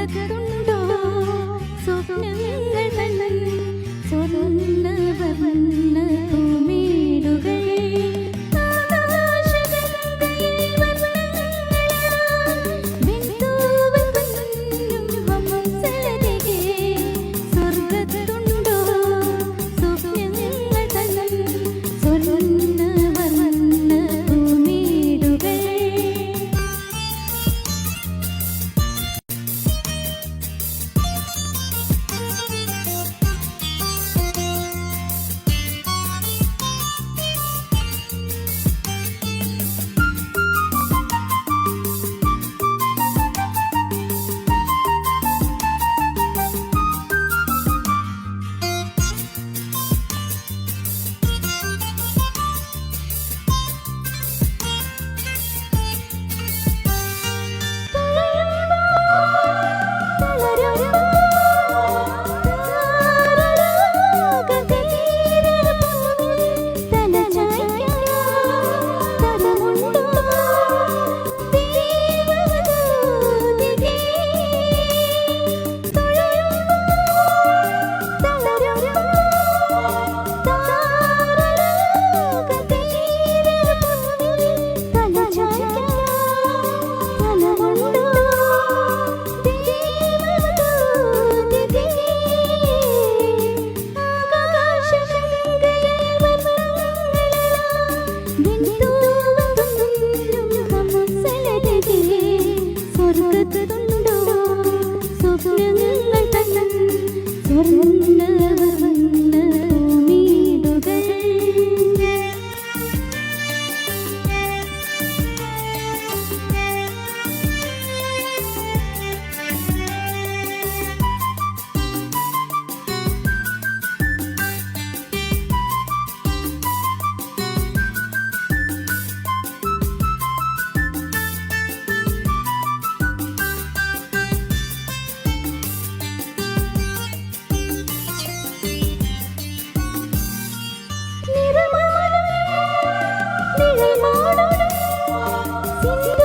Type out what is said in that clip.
I don't know. ഓർമ്മകൾ സ്വപ്നങ്ങൾ തന്ന സ്വർണ சிந்திட